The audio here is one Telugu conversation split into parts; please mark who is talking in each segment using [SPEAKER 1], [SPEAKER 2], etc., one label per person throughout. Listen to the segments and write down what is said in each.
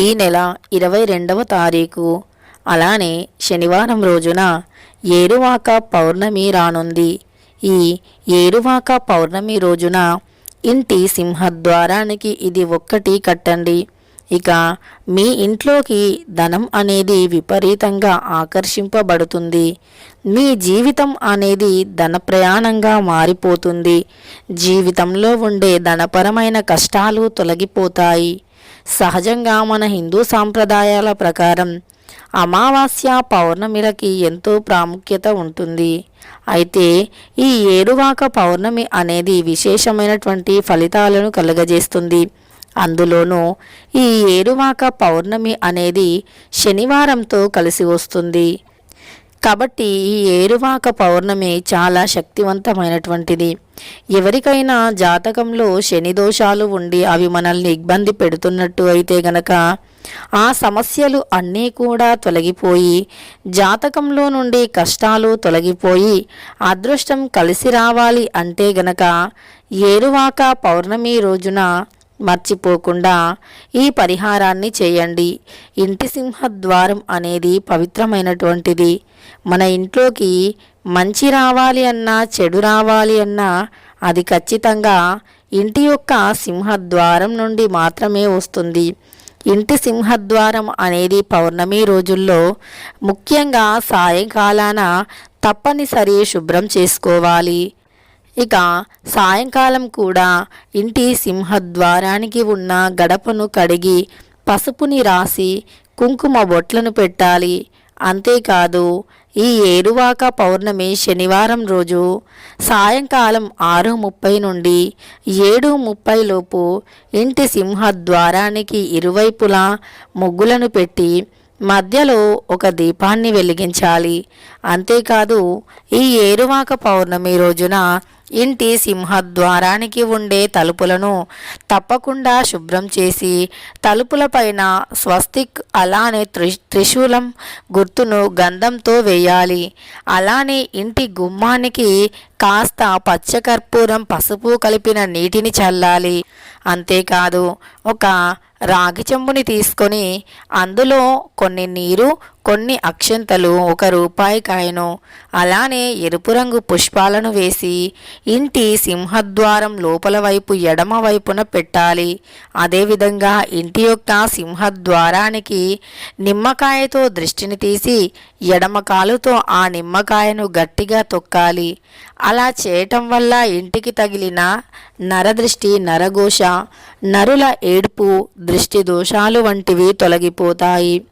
[SPEAKER 1] ఈ నెల ఇరవై రెండవ తారీఖు. అలానే శనివారం రోజున ఏరువాక పౌర్ణమి రానుంది. ఈ ఏరువాక పౌర్ణమి రోజున ఇంటి సింహద్వారానికి ఇది ఒక్కటి కట్టండి. ఇక మీ ఇంట్లోకి ధనం అనేది విపరీతంగా ఆకర్షింపబడుతుంది. మీ జీవితం అనేది ధన ప్రయాణంగా మారిపోతుంది. జీవితంలో ఉండే ధనపరమైన కష్టాలు తొలగిపోతాయి. సహజంగా మన హిందూ సాంప్రదాయాల ప్రకారం అమావాస్య పౌర్ణమిలకి ఎంతో ప్రాముఖ్యత ఉంటుంది. అయితే ఈ ఏరువాక పౌర్ణమి అనేది విశేషమైనటువంటి ఫలితాలను కలుగజేస్తుంది. అందులోనూ ఈ ఏరువాక పౌర్ణమి అనేది శనివారంతో కలిసి వస్తుంది. కాబట్టి ఈ ఏరువాక పౌర్ణమి చాలా శక్తివంతమైనటువంటిది. ఎవరికైనా జాతకంలో శని దోషాలు ఉండి అవి మనల్ని ఇబ్బంది పెడుతున్నట్టు అయితే గనక ఆ సమస్యలు అన్నీ కూడా తొలగిపోయి జాతకంలో నుండి కష్టాలు తొలగిపోయి అదృష్టం కలిసి రావాలి అంటే గనక ఏరువాక పౌర్ణమి రోజున మర్చిపోకుండా ఈ పరిహారాన్ని చేయండి. ఇంటి సింహద్వారం అనేది పవిత్రమైనటువంటిది. మన ఇంట్లోకి మంచి రావాలి అన్నా చెడు రావాలి అన్నా అది ఖచ్చితంగా ఇంటి యొక్క సింహద్వారం నుండి మాత్రమే వస్తుంది. ఇంటి సింహద్వారం అనేది పౌర్ణమి రోజుల్లో ముఖ్యంగా సాయంకాలాన తప్పనిసరి శుభ్రం చేసుకోవాలి. ఇక సాయంకాలం కూడా ఇంటి సింహద్వారానికి ఉన్న గడపను కడిగి పసుపుని రాసి కుంకుమ బొట్లను పెట్టాలి. అంతేకాదు ఈ ఏరువాక పౌర్ణమి శనివారం రోజు సాయంకాలం ఆరు ముప్పై నుండి ఏడు ముప్పై లోపు ఇంటి సింహద్వారానికి ఇరువైపులా ముగ్గులను పెట్టి మధ్యలో ఒక దీపాన్ని వెలిగించాలి. అంతేకాదు ఈ ఏరువాక పౌర్ణమి రోజున ఇంటి సింహద్వారానికి ఉండే తలుపులను తప్పకుండా శుభ్రం చేసి తలుపులపైన స్వస్తిక్ అలానే త్రి త్రిశూలం గుర్తును గంధంతో వేయాలి. అలానే ఇంటి గుమ్మానికి కాస్త పచ్చకర్పూరం పసుపు కలిపిన నీటిని చల్లాలి. అంతేకాదు ఒక రాగి చెంబుని తీసుకొని అందులో కొన్ని నీరు కొన్ని అక్షంతలు ఒక రూపాయి కాయను అలానే ఎరుపు రంగు పుష్పాలను వేసి ఇంటి సింహద్వారం లోపల వైపు ఎడమ వైపున పెట్టాలి. అదేవిధంగా ఇంటి యొక్క సింహద్వారానికి నిమ్మకాయతో దృష్టిని తీసి ఎడమ కాలుతో ఆ నిమ్మకాయను గట్టిగా తొక్కాలి. అలా చేయటం వల్ల ఇంటికి తగిలిన నరదృష్టి నరఘోష నరుల ఏడుపు దృష్టి దోషాలు వంటివి తొలగిపోతాయి.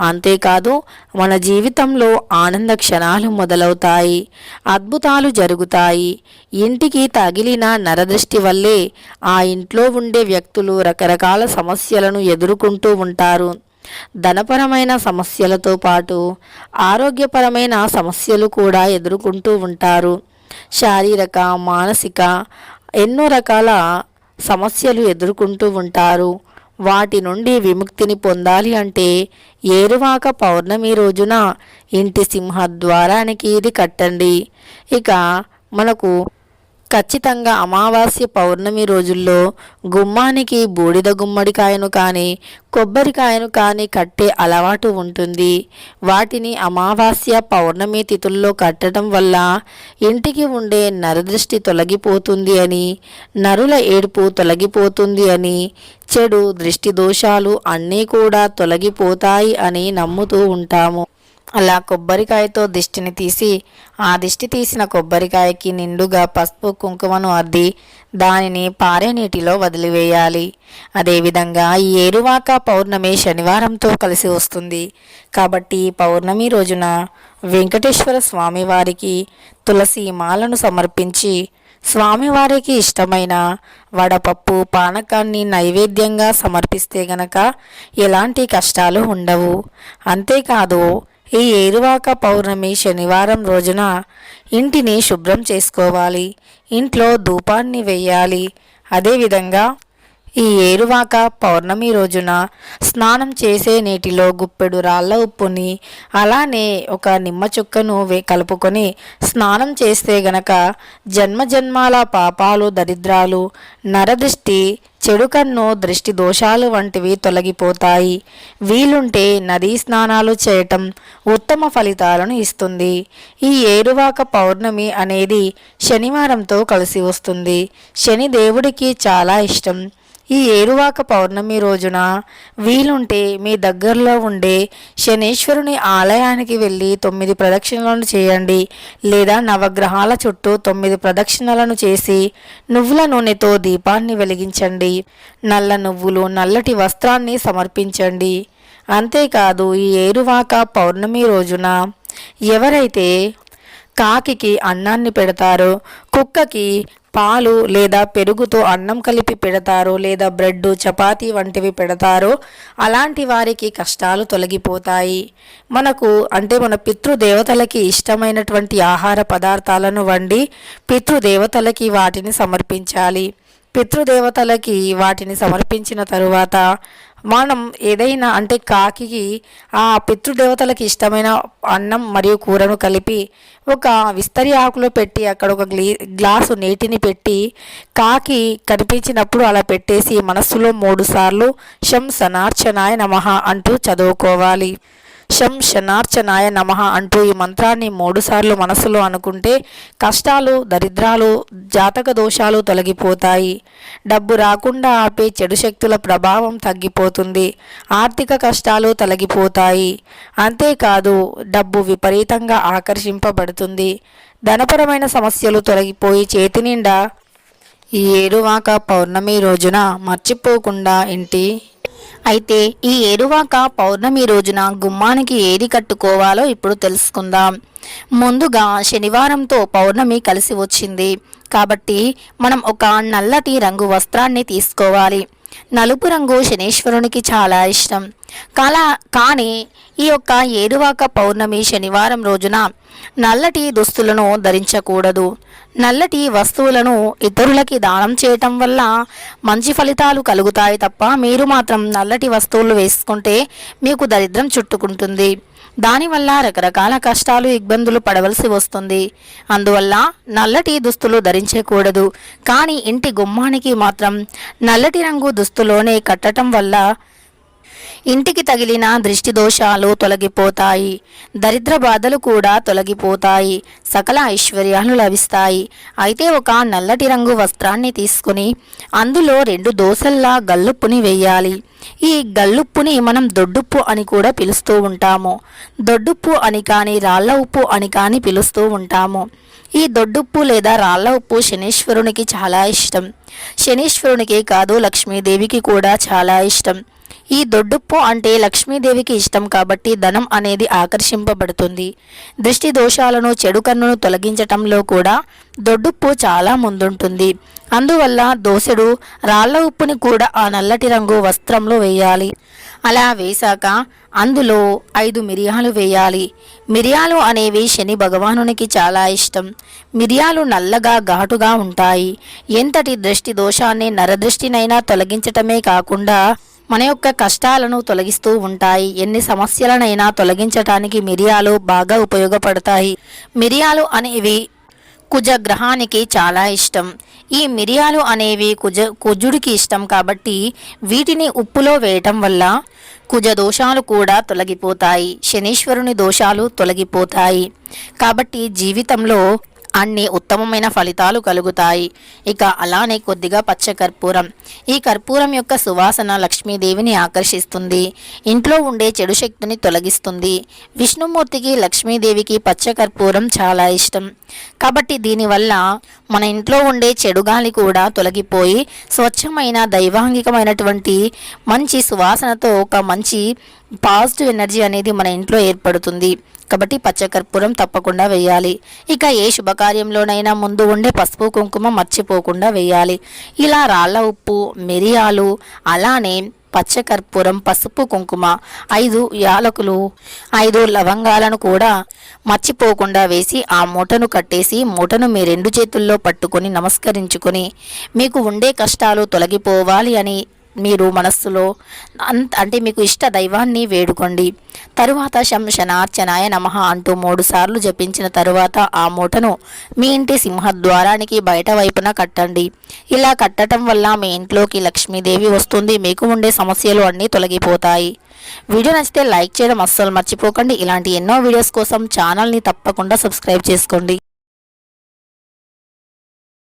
[SPEAKER 1] అంతేకాదు మన జీవితంలో ఆనంద క్షణాలు మొదలవుతాయి. అద్భుతాలు జరుగుతాయి. ఇంటికి తగిలిన నరదృష్టి వల్లే ఆ ఇంట్లో ఉండే వ్యక్తులు రకరకాల సమస్యలను ఎదుర్కొంటూ ఉంటారు. ధనపరమైన సమస్యలతో పాటు ఆరోగ్యపరమైన సమస్యలు కూడా ఎదుర్కొంటూ ఉంటారు. శారీరక మానసిక ఎన్నో రకాల సమస్యలు ఎదుర్కొంటూ ఉంటారు. వాటి నుండి విముక్తిని పొందాలి అంటే ఏరువాక పౌర్ణమి రోజున ఇంటి సింహద్వారానికి ఇది కట్టండి. ఇక మనకు ఖచ్చితంగా అమావాస్య పౌర్ణమి రోజుల్లో గుమ్మానికి బూడిద గుమ్మడికాయను కానీ కొబ్బరికాయను కానీ కట్టే అలవాటు ఉంటుంది. వాటిని అమావాస్య పౌర్ణమి తిథుల్లో కట్టడం వల్ల ఇంటికి ఉండే నరదృష్టి తొలగిపోతుంది అని నరుల ఏడుపు తొలగిపోతుంది అని చెడు దృష్టి దోషాలు అన్నీ కూడా తొలగిపోతాయి అని నమ్ముతూ ఉంటాము. అలా కొబ్బరికాయతో దిష్టిని తీసి ఆ దిష్టి తీసిన కొబ్బరికాయకి నిండుగా పసుపు కుంకుమను అద్ది దానిని పారే నీటిలో వదిలివేయాలి. అదేవిధంగా ఈ ఏరువాక పౌర్ణమి శనివారంతో కలిసి వస్తుంది. కాబట్టి పౌర్ణమి రోజున వెంకటేశ్వర స్వామివారికి తులసి మాలను సమర్పించి స్వామివారికి ఇష్టమైన వడపప్పు పానకాన్ని నైవేద్యంగా సమర్పిస్తే గనక ఎలాంటి కష్టాలు ఉండవు. అంతేకాదు ఈ ఏరువాక పౌర్ణమి శనివారం రోజున ఇంటిని శుభ్రం చేసుకోవాలి. ఇంట్లో ధూపాన్ని వేయాలి. అదేవిధంగా ఈ ఏరువాక పౌర్ణమి రోజున స్నానం చేసే నీటిలో గుప్పెడు రాళ్ళ ఉప్పుని అలానే ఒక నిమ్మ చుక్కను కలుపుకొని స్నానం చేస్తే గనక జన్మజన్మాల పాపాలు దరిద్రాలు నరదృష్టి చెడు కన్ను దృష్టి దోషాలు వంటివి తొలగిపోతాయి. వీలుంటే నదీ స్నానాలు చేయటం ఉత్తమ ఫలితాలను ఇస్తుంది. ఈ ఏరువాక పౌర్ణమి అనేది శనివారంతో కలిసి వస్తుంది. శని దేవుడికి చాలా ఇష్టం. ఈ ఏరువాక పౌర్ణమి రోజున వీలుంటే మీ దగ్గరలో ఉండే శనీశ్వరుని ఆలయానికి వెళ్ళి తొమ్మిది ప్రదక్షిణలను చేయండి లేదా నవగ్రహాల చుట్టూ తొమ్మిది ప్రదక్షిణలను చేసి నువ్వుల నూనెతో దీపాన్ని వెలిగించండి. నల్ల నువ్వులు నల్లటి వస్త్రాన్ని సమర్పించండి. అంతేకాదు ఈ ఏరువాక పౌర్ణమి రోజున ఎవరైతే కాకికి అన్నాన్ని పెడతారో కుక్కకి పాలు లేదా పెరుగుతో అన్నం కలిపి పెడతారో లేదా బ్రెడ్ చపాతీ వంటివి పెడతారో అలాంటి వారికి కష్టాలు తొలగిపోతాయి. మనకు అంటే మన పితృదేవతలకి ఇష్టమైనటువంటి ఆహార పదార్థాలను వండి పితృదేవతలకి వాటిని సమర్పించాలి. పితృదేవతలకి వాటిని సమర్పించిన తరువాత మనం ఏదైనా అంటే కాకి ఆ పితృదేవతలకు ఇష్టమైన అన్నం మరియు కూరను కలిపి ఒక విస్తరి ఆకులో పెట్టి అక్కడ ఒక గ్లీ గ్లాసు నీటిని పెట్టి కాకి కనిపించినప్పుడు అలా పెట్టేసి మనస్సులో మూడుసార్లు శం సనార్చనాయ నమః అంటూ చదువుకోవాలి. శం శనార్చనాయ నమ అంటూ ఈ మంత్రాన్ని మూడుసార్లు మనసులో అనుకుంటే కష్టాలు దరిద్రాలు జాతక దోషాలు తొలగిపోతాయి. డబ్బు రాకుండా ఆపే చెడు శక్తుల ప్రభావం తగ్గిపోతుంది. ఆర్థిక కష్టాలు తొలగిపోతాయి. అంతేకాదు డబ్బు విపరీతంగా ఆకర్షింపబడుతుంది. ధనపరమైన సమస్యలు తొలగిపోయి చేతి నిండా ఈ ఏడువాక పౌర్ణమి రోజున మర్చిపోకుండా ఇంటి అయితే ఈ ఏరువాక పౌర్ణమి రోజున గుమ్మానికి ఏది కట్టుకోవాలో ఇప్పుడు తెలుసుకుందాం. ముందుగా శనివారంతో పౌర్ణమి కలిసి వచ్చింది. కాబట్టి మనం ఒక నల్లటి రంగు వస్త్రాన్ని తీసుకోవాలి. నలుపు రంగు శనీశ్వరునికి చాలా ఇష్టం. కాలా కానీ ఈ యొక్క ఏరువాక పౌర్ణమి శనివారం రోజున నల్లటి దుస్తులను ధరించకూడదు. నల్లటి వస్తువులను ఇతరులకి దానం చేయటం వల్ల మంచి ఫలితాలు కలుగుతాయి తప్ప మీరు మాత్రం నల్లటి వస్తువులు వేసుకుంటే మీకు దరిద్రం చుట్టుకుంటుంది. దానివల్ల రకరకాల కష్టాలు ఇబ్బందులు పడవలసి వస్తుంది. అందువల్ల నల్లటి దుస్తులు ధరించకూడదు. కానీ ఇంటి గుమ్మానికి మాత్రం నల్లటి రంగు దుస్తులోనే కట్టడం వల్ల ఇంటికి తగిలిన దృష్టి దోషాలు తొలగిపోతాయి. దరిద్ర బాధలు కూడా తొలగిపోతాయి. సకల ఐశ్వర్యాలు లభిస్తాయి. అయితే ఒక నల్లటి రంగు వస్త్రాన్ని తీసుకుని అందులో రెండు దోశల్లా గల్లుప్పుని వేయాలి. ఈ గల్లుప్పుని మనం దొడ్డుప్పు అని కూడా పిలుస్తూ ఉంటాము. దొడ్డుప్పు అని కానీ రాళ్ళ ఉప్పు అని కానీ పిలుస్తూ ఉంటాము. ఈ దొడ్డుప్పు లేదా రాళ్ళ ఉప్పు శనీశ్వరునికి చాలా ఇష్టం. శనీశ్వరునికి కాదు లక్ష్మీదేవికి కూడా చాలా ఇష్టం. ఈ దొడ్డుప్పు అంటే లక్ష్మీదేవికి ఇష్టం కాబట్టి ధనం అనేది ఆకర్షింపబడుతుంది. దృష్టి దోషాలను చెడు కన్నును తొలగించటంలో కూడా దొడ్డుప్పు చాలా ముందుంటుంది. అందువల్ల దోసెడు రాళ్ళ ఉప్పుని కూడా ఆ నల్లటి రంగు వస్త్రంలో వేయాలి. అలా వేశాక అందులో ఐదు మిరియాలు వేయాలి. మిరియాలు అనేవి శని భగవానునికి చాలా ఇష్టం. మిరియాలు నల్లగా ఘాటుగా ఉంటాయి. ఎంతటి దృష్టి దోషాన్ని నరదృష్టినైనా తొలగించటమే కాకుండా మన యొక్క కష్టాలను తొలగిస్తూ ఉంటాయి. ఎన్ని సమస్యలనైనా తొలగించటానికి మిరియాలు బాగా ఉపయోగపడతాయి. మిరియాలు అనేవి కుజ గ్రహానికి చాలా ఇష్టం. ఈ మిరియాలు అనేవి కుజ కుజుడికి ఇష్టం కాబట్టి వీటిని ఉప్పులో వేయటం వల్ల కుజ దోషాలు కూడా తొలగిపోతాయి. శనీశ్వరుని దోషాలు తొలగిపోతాయి. కాబట్టి జీవితంలో అన్ని ఉత్తమమైన ఫలితాలు కలుగుతాయి. ఇక అలానే కొద్దిగా పచ్చ కర్పూరం. ఈ కర్పూరం యొక్క సువాసన లక్ష్మీదేవిని ఆకర్షిస్తుంది. ఇంట్లో ఉండే చెడు శక్తిని తొలగిస్తుంది. విష్ణుమూర్తికి లక్ష్మీదేవికి పచ్చ కర్పూరం చాలా ఇష్టం. కాబట్టి దీనివల్ల మన ఇంట్లో ఉండే చెడు గాలి కూడా తొలగిపోయి స్వచ్ఛమైన దైవాంగికమైనటువంటి మంచి సువాసనతో ఒక మంచి పాజిటివ్ ఎనర్జీ అనేది మన ఇంట్లో ఏర్పడుతుంది. కాబట్టి పచ్చకర్పూరం తప్పకుండా వేయాలి. ఇక ఏ శుభకార్యంలోనైనా ముందు ఉండే పసుపు కుంకుమ మర్చిపోకుండా వేయాలి. ఇలా రాళ్ళ ఉప్పు మిరియాలు అలానే పచ్చకర్పూరం పసుపు కుంకుమ ఐదు యాలకులు ఐదు లవంగాలను కూడా మర్చిపోకుండా వేసి ఆ మూటను కట్టేసి మూటను మీ రెండు చేతుల్లో పట్టుకొని నమస్కరించుకొని మీకు ఉండే కష్టాలు తొలగిపోవాలి అని మీరు మనస్సులో అంత అంటే మీకు ఇష్ట దైవాన్ని వేడుకోండి. తరువాత శంశనార్చనాయ నమః అంటూ మూడు సార్లు జపించిన తరువాత ఆ మూటను మీ ఇంటి సింహద్వారానికి బయట వైపున కట్టండి. ఇలా కట్టడం వల్ల మీ ఇంట్లోకి లక్ష్మీదేవి వస్తుంది. మీకు ఉండే సమస్యలు అన్నీ తొలగిపోతాయి. వీడియో నచ్చితే లైక్ చేయడం అస్సలు మర్చిపోకండి. ఇలాంటి ఎన్నో వీడియోస్ కోసం ఛానల్ని తప్పకుండా సబ్స్క్రైబ్ చేసుకోండి.